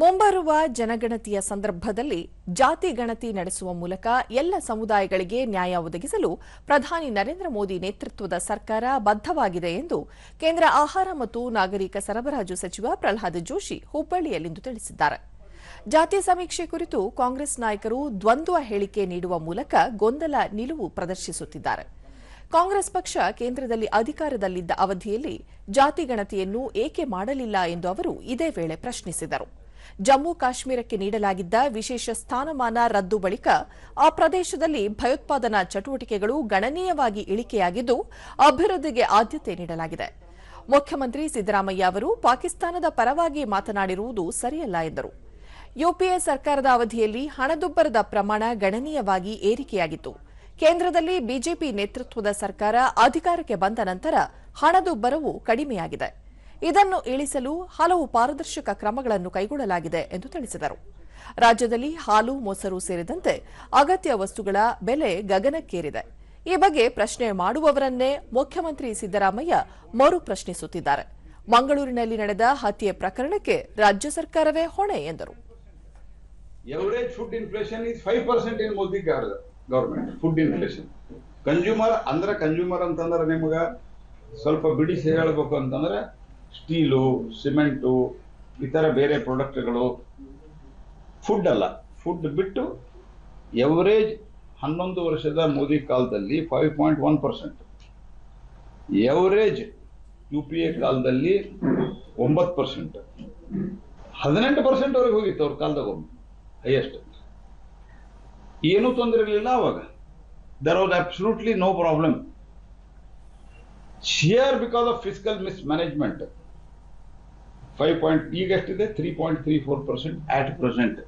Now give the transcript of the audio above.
ಮುಂಬರುವ ಜನಗಣತಿಯ ಸಂದರ್ಭದಲ್ಲಿ ಜಾತಿ ಗಣತಿ ನಡೆಸುವ ಮೂಲಕ ಎಲ್ಲ ಸಮುದಾಯಗಳಿಗೆ ನ್ಯಾಯ ಒದಗಿಸಲು ಪ್ರಧಾನಿ ನರೇಂದ್ರ ಮೋದಿ ನೇತೃತ್ವದ ಸರ್ಕಾರ ಬದ್ಧವಾಗಿದೆ ಎಂದು ಕೇಂದ್ರ ಆಹಾರ ಮತ್ತು ನಾಗರಿಕ ಸರಬರಾಜು ಸಚಿವ ಪ್ರಹ್ಲಾದ್ ಜೋಶಿ ಹುಬ್ಬಳ್ಳಿಯಲ್ಲಿಂದು ತಿಳಿಸಿದ್ದಾರೆ. ಜಾತಿ ಸಮೀಕ್ಷೆ ಕುರಿತು ಕಾಂಗ್ರೆಸ್ ನಾಯಕರು ದ್ವಂದ್ವ ಹೇಳಿಕೆ ನೀಡುವ ಮೂಲಕ ಗೊಂದಲ ನಿಲುವು ಪ್ರದರ್ಶಿಸುತ್ತಿದ್ದಾರೆ. ಕಾಂಗ್ರೆಸ್ ಪಕ್ಷ ಕೇಂದ್ರದಲ್ಲಿ ಅಧಿಕಾರದಲ್ಲಿದ್ದ ಅವಧಿಯಲ್ಲಿ ಜಾತಿ ಗಣತಿಯನ್ನು ಏಕೆ ಮಾಡಲಿಲ್ಲ ಎಂದು ಅವರು ಇದೇ ವೇಳೆ ಪ್ರಶ್ನಿಸಿದರು. ಜಮ್ಮು ಕಾಶ್ಮೀರಕ್ಕೆ ನೀಡಲಾಗಿದ್ದ ವಿಶೇಷ ಸ್ಥಾನಮಾನ ರದ್ದು ಬಳಿಕ ಆ ಪ್ರದೇಶದಲ್ಲಿ ಭಯೋತ್ಪಾದನಾ ಚಟುವಟಿಕೆಗಳು ಗಣನೀಯವಾಗಿ ಇಳಿಕೆಯಾಗಿದ್ದು, ಅಭಿವೃದ್ಧಿಗೆ ಆದ್ಯತೆ ನೀಡಲಾಗಿದೆ. ಮುಖ್ಯಮಂತ್ರಿ ಸಿದ್ದರಾಮಯ್ಯ ಅವರು ಪಾಕಿಸ್ತಾನದ ಪರವಾಗಿ ಮಾತನಾಡಿರುವುದು ಸರಿಯಲ್ಲ ಎಂದರು. ಯುಪಿಎ ಸರ್ಕಾರದ ಅವಧಿಯಲ್ಲಿ ಹಣದುಬ್ಬರದ ಪ್ರಮಾಣ ಗಣನೀಯವಾಗಿ ಏರಿಕೆಯಾಗಿತ್ತು. ಕೇಂದ್ರದಲ್ಲಿ ಬಿಜೆಪಿ ನೇತೃತ್ವದ ಸರ್ಕಾರ ಅಧಿಕಾರಕ್ಕೆ ಬಂದ ನಂತರ ಹಣದುಬ್ಬರವು ಕಡಿಮೆಯಾಗಿದೆ. ಇದನ್ನು ಇಳಿಸಲು ಹಲವು ಪಾರದರ್ಶಕ ಕ್ರಮಗಳನ್ನು ಕೈಗೊಳ್ಳಲಾಗಿದೆ ಎಂದು ತಿಳಿಸಿದರು. ರಾಜ್ಯದಲ್ಲಿ ಹಾಲು, ಮೊಸರು ಸೇರಿದಂತೆ ಅಗತ್ಯ ವಸ್ತುಗಳ ಬೆಲೆ ಗಗನಕ್ಕೇರಿದೆ. ಈ ಬಗ್ಗೆ ಪ್ರಶ್ನೆ ಮಾಡುವವರನ್ನೇ ಮುಖ್ಯಮಂತ್ರಿ ಸಿದ್ದರಾಮಯ್ಯ ಮರು ಪ್ರಶ್ನಿಸುತ್ತಿದ್ದಾರೆ. ಮಂಗಳೂರಿನಲ್ಲಿ ನಡೆದ ಹತ್ಯೆ ಪ್ರಕರಣಕ್ಕೆ ರಾಜ್ಯ ಸರ್ಕಾರವೇ ಹೊಣೆ ಎಂದರು. Average food inflation is five percent in Modi government food inflation consumer ಅಂದ್ರೆ ಕನ್ಸ್ಯೂಮರ್ ಅಂತಂದ್ರೆ ನಿಮ್ಗ ಸ್ವಲ್ಪ ಬಿಡಿಸಿ ಹೇಳ್ಬೇಕು ಅಂತಂದ್ರೆ ಸ್ಟೀಲು, ಸಿಮೆಂಟು ಇತರ ಬೇರೆ ಪ್ರಾಡಕ್ಟ್ಗಳು. ಫುಡ್ ಅಲ್ಲ. ಫುಡ್ ಬಿಟ್ಟು ಎವರೇಜ್ ಹನ್ನೊಂದು ವರ್ಷದ ಮೋದಿ ಕಾಲದಲ್ಲಿ five point one percent average U P A ಕಾಲದಲ್ಲಿ ಒಂಬತ್ತು ಪರ್ಸೆಂಟ್ ಹದಿನೆಂಟು ಪರ್ಸೆಂಟ್ವರೆಗೆ ಹೋಗಿತ್ತು ಅವ್ರ ಕಾಲದಾಗೊಮ್ಮೆ ಹೈಯೆಸ್ಟ್ ಏನೂ ತೊಂದರೆ ಇರಲಿಲ್ಲ ಅವಾಗ. There was absolutely no problem sheer because of physical mismanagement 5 point, you get to the 3.34% at present.